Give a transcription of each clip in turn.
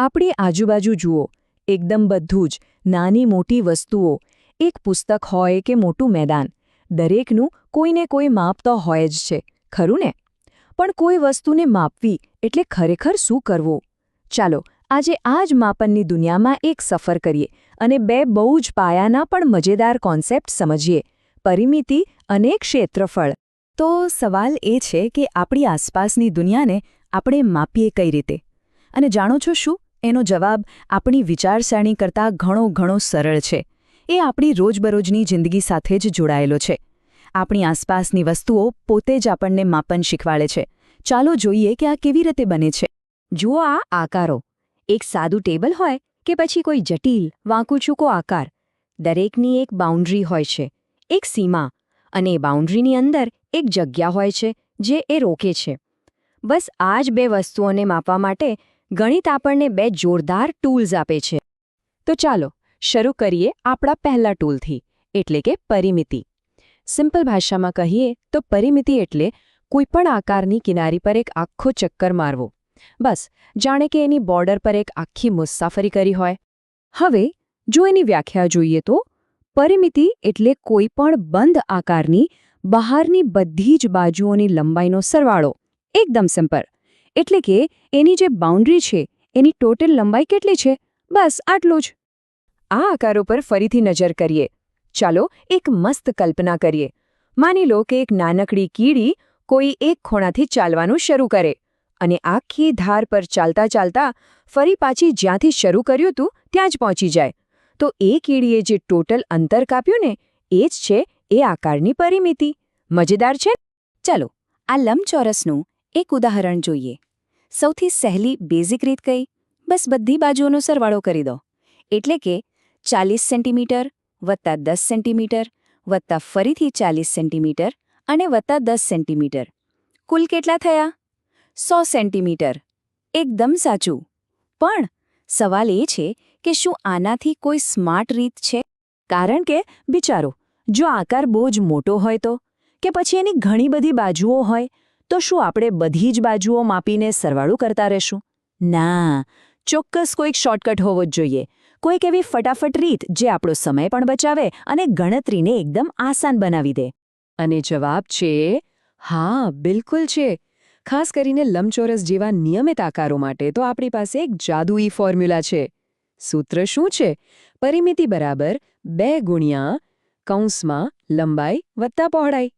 આપણી આજુબાજુ જુઓ. એકદમ બધું જ નાની મોટી વસ્તુઓ. એક પુસ્તક હોય કે મોટું મેદાન. દરેકનું કોઈને કોઈ માપ તો હોય જ છે. ખરું ને? પણ કોઈ વસ્તુને માપવી એટલે ખરેખર શું કરવું? ચાલો, આજે આ જ માપનની દુનિયામાં એક સફર કરીએ અને બે બહુ જ પાયાના પણ મજેદાર કોન્સેપ્ટ સમજીએ. પરિમિતિ અને ક્ષેત્રફળ. તો સવાલ એ છે કે આપણી આસપાસની દુનિયાને આપણે માપીએ કઈ રીતે? અને જાણો છો શું? એનો જવાબ આપણી વિચારસરણી કરતાં ઘણો ઘણો સરળ છે. એ આપણી રોજબરોજની જિંદગી સાથે જ જોડાયેલો છે. આપણી આસપાસની વસ્તુઓ પોતે જ આપણને માપન શીખવાડે છે. ચાલો જોઈએ કે આ કેવી રીતે બને છે. જુઓ આ આકારો. એક સાદું ટેબલ હોય કે પછી કોઈ જટિલ, વાંકુચૂકો આકાર. દરેકની એક બાઉન્ડ્રી હોય છે. એક સીમા અને એ બાઉન્ડ્રીની અંદર એક જગ્યા હોય છે જે એ રોકે છે. બસ આ જ બે વસ્તુઓને માપવા માટે ગણિત આપણને બે જોરદાર ટૂલ્સ આપે છે. તો ચાલો, શરૂ કરીએ આપણા પહેલા ટૂલથી, એટલે કે પરિમિતિ. સિમ્પલ ભાષામાં કહીએ તો પરિમિતિ એટલે કોઈપણ આકારની કિનારી પર એક આખો ચક્કર મારવો. બસ, જાણે કે એની બોર્ડર પર એક આખી મુસાફરી કરી હોય. હવે, જો એની વ્યાખ્યા જોઈએ તો, પરિમિતિ એટલે કોઈપણ બંધ આકારની બહારની બધી જ બાજુઓની લંબાઈનો સરવાળો. એકદમ સિમ્પલ. એટલે કે એની જે બાઉન્ડ્રી છે, એની ટોટલ લંબાઈ કેટલી છે? બસ આટલું જ. આ આકારો પર ફરીથી નજર કરીએ. ચાલો એક મસ્ત કલ્પના કરીએ. માની લો કે એક નાનકડી કીડી કોઈ એક ખૂણાથી ચાલવાનું શરૂ કરે અને આખી ધાર પર ચાલતા ચાલતા ફરી પાછી જ્યાંથી શરૂ કર્યું હતું, ત્યાં જ પહોંચી જાય. તો એ કીડીએ જે ટોટલ અંતર કાપ્યું ને, એ જ છે એ આકારની પરિમિતિ. મજેદાર છે ચાલો, આ લંબચોરસનું એક ઉદાહરણ જોઈએ. સૌથી સહેલી બેઝિક રીત કઈ? બસ બધી બાજુઓનો સરવાળો કરી દો. એટલે કે ચાલીસ સેન્ટીમીટર વત્તા દસ સેન્ટીમીટર વત્તા ફરીથી ચાલીસ સેન્ટીમીટર અને વત્તા દસ સેન્ટીમીટર. કુલ કેટલા થયા? સો સેન્ટીમીટર. એકદમ સાચું. પણ સવાલ એ છે કે શું આનાથી કોઈ સ્માર્ટ રીત છે? કારણ કે વિચારો જો આકાર બહુ જ મોટો હોય તો? કે પછી એની ઘણી બધી બાજુઓ હોય? તો શું આપણે બધી જ બાજુઓ માપીને સરવાળું કરતા રહેશું? ના, ચોક્કસ કોઈક શોર્ટકટ હોવો જ જોઈએ. કોઈક એવી ફટાફટ રીત જે આપણો સમય પણ બચાવે અને ગણતરીને એકદમ આસાન બનાવી દે. અને જવાબ છે, હા, બિલકુલ છે. ખાસ કરીને લંબચોરસ જેવા નિયમિત આકારો માટે તો આપણી પાસે એક જાદુઈ ફોર્મ્યુલા છે. સૂત્ર શું છે? પરિમિતિ બરાબર બે ગુણ્યા કૌંસમાં લંબાઈ વત્તા પહોળાઈ.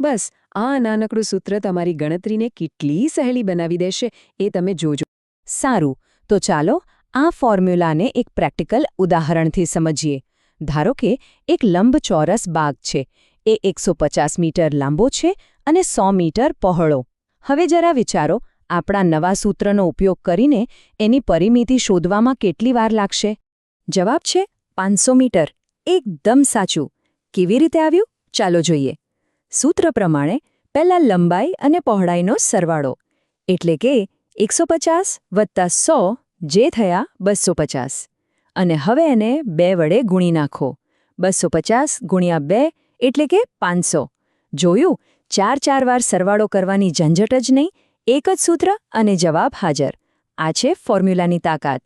બસ આ નાનકડું સૂત્ર તમારી ગણતરીને કેટલી સહેલી બનાવી દેશે એ તમે જોજો. સારું, તો ચાલો આ ફોર્મ્યુલાને એક પ્રેક્ટિકલ ઉદાહરણથી સમજીએ. ધારો કે એક લંબચોરસ બાગ છે, એ એકસો મીટર લાંબો છે અને સો મીટર પહોળો. હવે જરા વિચારો, આપણા નવા સૂત્રનો ઉપયોગ કરીને એની પરિમિતિ શોધવામાં કેટલી વાર લાગશે? જવાબ છે પાંચસો મીટર. એકદમ સાચું. કેવી રીતે આવ્યું? ચાલો જોઈએ. સૂત્ર પ્રમાણે પહેલાં લંબાઈ અને પહોળાઈનો સરવાળો. એટલે કે એકસો પચાસ વત્તા સો જે થયા બસો પચાસ. અને હવે એને બે વડે ગુણી નાખો. બસો પચાસ ગુણ્યા બે એટલે કે પાંચસો. જોયું? ચાર ચાર વાર સરવાળો કરવાની ઝંઝટ જ નહીં, એક જ સૂત્ર અને જવાબ હાજર. આ છે ફોર્મ્યુલાની તાકાત.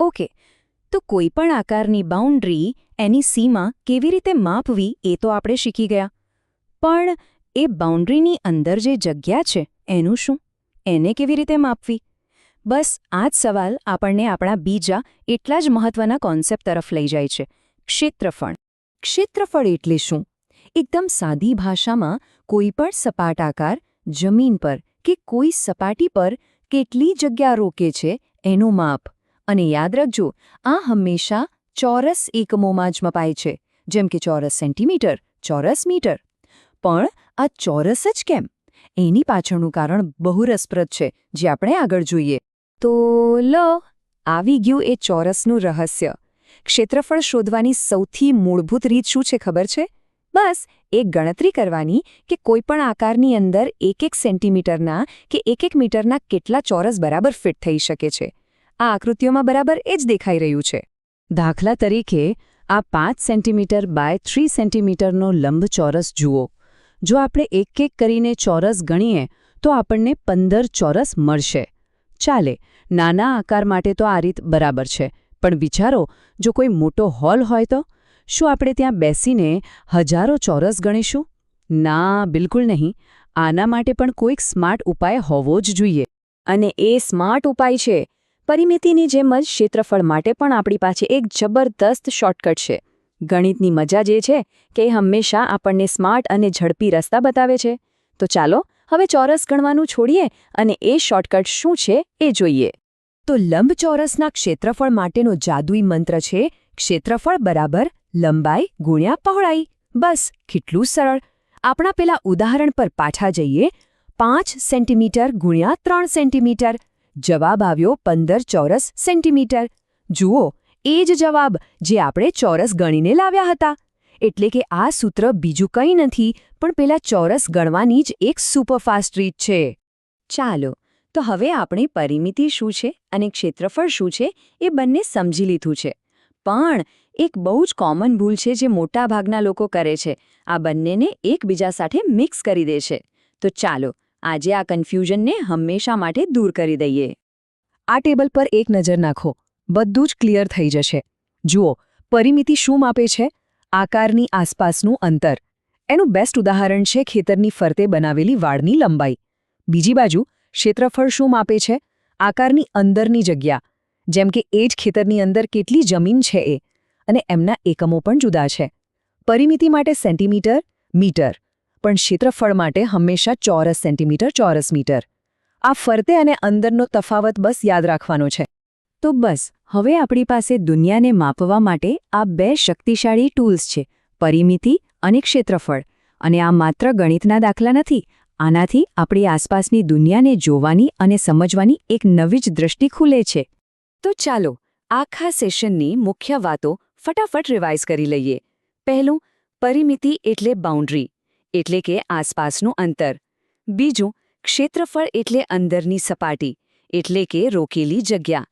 ઓકે. તો કોઈ પણ આકારની બાઉન્ડ્રી એની સીમા કેવી રીતે માપવી એ તો આપણે શીખી ગયા. પણ એ બાઉન્ડ્રીની અંદર જે જગ્યા છે, એનું શું? એને કેવી રીતે માપવી? બસ, આ જ સવાલ આપણને આપણા બીજા એટલા જ મહત્વના કોન્સેપ્ટ તરફ લઈ જાય છે. ક્ષેત્રફળ. ક્ષેત્રફળ એટલે શું? એકદમ સાદી ભાષામાં કોઈ પણ સપાટ આકાર, જમીન પર કે કોઈ સપાટી પર કેટલી જગ્યા રોકે છે, એનું માપ. અને યાદ રાખજો, આ હંમેશા ચોરસ એકમોમાં જ મપાય છે. જેમ કે ચોરસ સેન્ટીમીટર, ચોરસ મીટર પણ આ ચોરસ જ કેમ? એની પાછળનું કારણ બહુ રસપ્રદ છે, જે આપણે આગળ જોઈએ. તો લ, આવી ગયું એ ચોરસનું રહસ્ય. ક્ષેત્રફળ શોધવાની સૌથી મૂળભૂત રીત શું છે ખબર છે? બસ, એક ગણતરી કરવાની કે કોઈપણ આકારની અંદર એક એક સેન્ટીમીટરના કે એક એક મીટરના કેટલા ચોરસ બરાબર ફિટ થઈ શકે છે. આ આકૃતિઓમાં બરાબર એ જ દેખાઈ રહ્યું છે. દાખલા તરીકે, આ પાંચ સેન્ટીમીટર બાય થ્રી સેન્ટીમીટરનો લંબ ચોરસ જુઓ. જો આપણે એક એક કરીને ચોરસ ગણીએ, તો આપણને પંદર ચોરસ મળશે. ચાલે, નાના આકાર માટે તો આ રીત બરાબર છે, પણ વિચારો, જો કોઈ મોટો હોલ હોય તો? શું આપણે ત્યાં બેસીને હજારો ચોરસ ગણીશું? ના, બિલકુલ નહીં. આના માટે પણ કોઈક સ્માર્ટ ઉપાય હોવો જ જોઈએ. અને એ સ્માર્ટ ઉપાય છે, પરિમિતિની જેમ જ ક્ષેત્રફળ માટે પણ આપણી પાસે એક જબરદસ્ત શોર્ટકટ છે. ગણિતની મજા જે છે કે હંમેશા આપણને સ્માર્ટ અને ઝડપી રસ્તા બતાવે છે. તો ચાલો, હવે ચોરસ ગણવાનું છોડીએ અને એ શોર્ટકટ શું છે એ જોઈએ. તો લંબચોરસના ક્ષેત્રફળ માટેનો જાદુઈ મંત્ર છે, ક્ષેત્રફળ બરાબર લંબાઈ ગુણ્યા પહોળાઈ. બસ, કેટલું સરળ. આપણા પેલા ઉદાહરણ પર પાછા જઈએ. પાંચ સેન્ટીમીટર ગુણ્યા ત્રણ સેન્ટીમીટર. જવાબ આવ્યો પંદર ચોરસ સેન્ટીમીટર. જુઓ એ જ જવાબ જે આપણે ચોરસ ગણીને લાવ્યા હતા. એટલે કે આ સૂત્ર બીજું કંઈ નથી, પણ પેલા ચોરસ ગણવાની જ એક સુપરફાસ્ટ રીત છે. ચાલો, તો હવે આપણે પરિમિતિ શું છે અને ક્ષેત્રફળ શું છે એ બંને સમજી લીધું છે. પણ એક બહુ જ કોમન ભૂલ છે જે મોટાભાગના લોકો કરે છે. આ બંનેને એકબીજા સાથે મિક્સ કરી દે છે. તો ચાલો, આજે આ કન્ફ્યુઝનને હંમેશા માટે દૂર કરી દઈએ. આ ટેબલ પર એક નજર નાખો. બધું જ ક્લિયર થઈ જશે. જુઓ, પરિમિતિ શું માપે છે? આકારની આસપાસનું અંતર. એનું બેસ્ટ ઉદાહરણ છે ખેતરની ફરતે બનાવેલી વાળની લંબાઈ. બીજી બાજુ, ક્ષેત્રફળ શું માપે છે? આકારની અંદરની જગ્યા. જેમ કે એ જ ખેતરની અંદર કેટલી જમીન છે એ. અને એમના એકમો પણ જુદા છે. પરિમિતિ માટે સેન્ટીમીટર, મીટર. પણ ક્ષેત્રફળ માટે હંમેશા ચોરસ સેન્ટીમીટર, ચોરસ મીટર. આ ફરતે અને અંદરનો તફાવત બસ યાદ રાખવાનો છે. તો બસ, હવે આપણી પાસે દુનિયાને માપવા માટે આ બે શક્તિશાળી ટૂલ્સ છે, પરિમિતિ અને ક્ષેત્રફળ. અને આ માત્ર ગણિતના દાખલા નથી, આનાથી આપણી આસપાસની દુનિયાને જોવાની અને સમજવાની એક નવી જ દૃષ્ટિ ખુલે છે. તો ચાલો, આખા સેશનની મુખ્ય વાતો ફટાફટ રિવાઇઝ કરી લઈએ. પહેલું, પરિમિતિ એટલે બાઉન્ડ્રી, એટલે કે આસપાસનું અંતર. બીજું, ક્ષેત્રફળ એટલે અંદરની સપાટી, એટલે કે રોકેલી જગ્યા.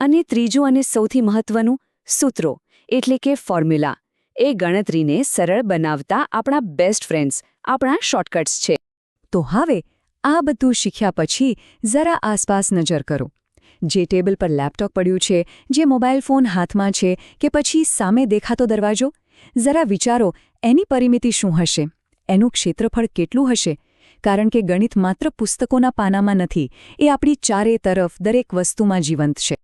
અને ત્રીજું અને સૌથી મહત્વનું, સૂત્રો, એટલે કે ફોર્મ્યુલા. એ ગણતરીને સરળ બનાવતા આપણા બેસ્ટ ફ્રેન્ડ્સ, આપણા શોર્ટકટ્સ છે. તો હવે, આ બધું શીખ્યા પછી જરા આસપાસ નજર કરો. જે ટેબલ પર લેપટોપ પડ્યું છે, જે મોબાઈલ ફોન હાથમાં છે, કે પછી સામે દેખાતો દરવાજો? જરા વિચારો, એની પરિમિતિ શું હશે? એનું ક્ષેત્રફળ કેટલું હશે? કારણ કે ગણિત માત્ર પુસ્તકોના પાનામાં નથી, એ આપણી ચારે તરફ દરેક વસ્તુમાં જીવંત છે.